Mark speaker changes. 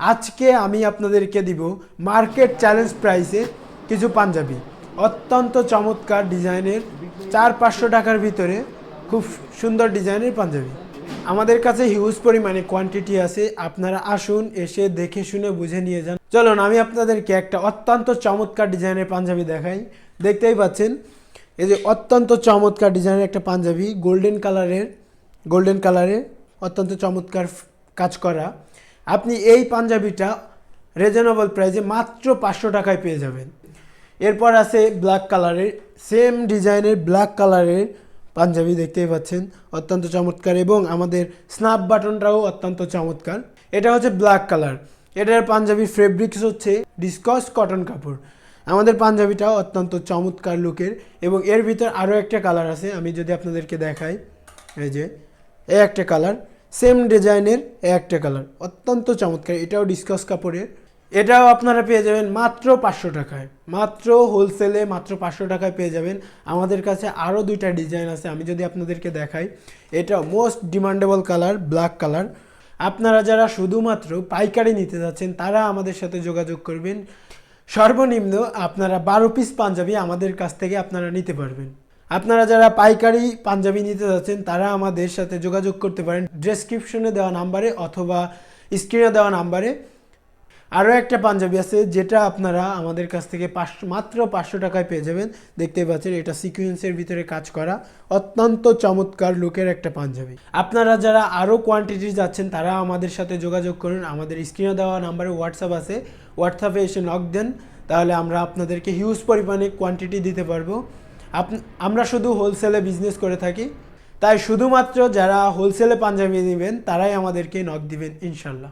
Speaker 1: আজকে আমি আপনাদেরকে দিব মার্কেট চ্যালেঞ্জ প্রাইসে কিছু পাঞ্জাবি। অত্যন্ত চমৎকার ডিজাইনের চার পাঁচশো টাকার ভিতরে খুব সুন্দর ডিজাইনের পাঞ্জাবি। আমাদের কাছে হিউজ পরিমাণে কোয়ান্টিটি আছে, আপনারা আসুন, এসে দেখে শুনে বুঝে নিয়ে যান। চলুন, আমি আপনাদেরকে একটা অত্যন্ত চমৎকার ডিজাইনের পাঞ্জাবি দেখাই। দেখতেই পাচ্ছেন, এই যে অত্যন্ত চমৎকার ডিজাইনের একটা পাঞ্জাবি গোল্ডেন কালারের গোল্ডেন কালারের অত্যন্ত চমৎকার কাজ করা। আপনি এই পাঞ্জাবিটা রিজনেবল প্রাইসে মাত্র পাঁচশো টাকায় পেয়ে যাবেন। এরপর আছে ব্ল্যাক কালারের সেম ডিজাইনের ব্ল্যাক কালারের পাঞ্জাবি দেখতেই পাচ্ছেন, অত্যন্ত চমৎকার এবং আমাদের স্ন্যাপ বাটনটাও অত্যন্ত চমৎকার। এটা হচ্ছে ব্ল্যাক কালার এটার পাঞ্জাবি ফেব্রিক্স হচ্ছে ডিসকস কটন কাপড়। আমাদের পাঞ্জাবিটাও অত্যন্ত চমৎকার লুকের এবং এর ভিতর আরও একটা কালার আছে, আমি যদি আপনাদেরকে দেখাই, এই যে, এই একটা কালার সেম ডিজাইনের একটা কালার অত্যন্ত চমৎকার, এটাও ডিসকস কাপড়ের। এটাও আপনারা পেয়ে যাবেন মাত্র পাঁচশো টাকায়। মাত্র হোলসেলে মাত্র পাঁচশো টাকায় পেয়ে যাবেন। আমাদের কাছে আরও দুইটা ডিজাইন আছে, আমি যদি আপনাদেরকে দেখাই। এটা most demandable colour black colour আপনারা যারা শুধুমাত্র পাইকারি নিতে যাচ্ছেন, তারা আমাদের সাথে যোগাযোগ করবেন। সর্বনিম্ন আপনারা বারো পিস পাঞ্জাবি আমাদের কাছ থেকে আপনারা নিতে পারবেন। আপনারা যারা পাইকারি পাঞ্জাবি নিতে যাচ্ছেন, তারা আমাদের সাথে যোগাযোগ করতে পারেন ডেসক্রিপশনে দেওয়া নাম্বারে অথবা স্ক্রিনে দেওয়া নাম্বারে। আরও একটা পাঞ্জাবি আছে, যেটা আপনারা আমাদের কাছ থেকে পাঁচশো মাত্র পাঁচশো টাকায় পেয়ে যাবেন। দেখতে পাচ্ছেন, এটা সিকুয়েন্সের ভিতরে কাজ করা অত্যন্ত চমৎকার লুকের একটা পাঞ্জাবি। আপনারা যারা আরও কোয়ান্টিটি যাচ্ছেন, তারা আমাদের সাথে যোগাযোগ করুন। আমাদের স্ক্রিনে দেওয়া নাম্বারে হোয়াটসঅ্যাপ আছে। হোয়াটসঅ্যাপে এসে নক দেন, তাহলে আমরা আপনাদেরকে হিউজ পরিমাণে কোয়ান্টিটি দিতে পারব। আমরা শুধু হোলসেলে বিজনেস করে থাকি। তাই শুধুমাত্র যারা হোলসেলে পাঞ্জাবি নেবেন, তারাই আমাদেরকে নক দিবেন, ইনশাল্লাহ।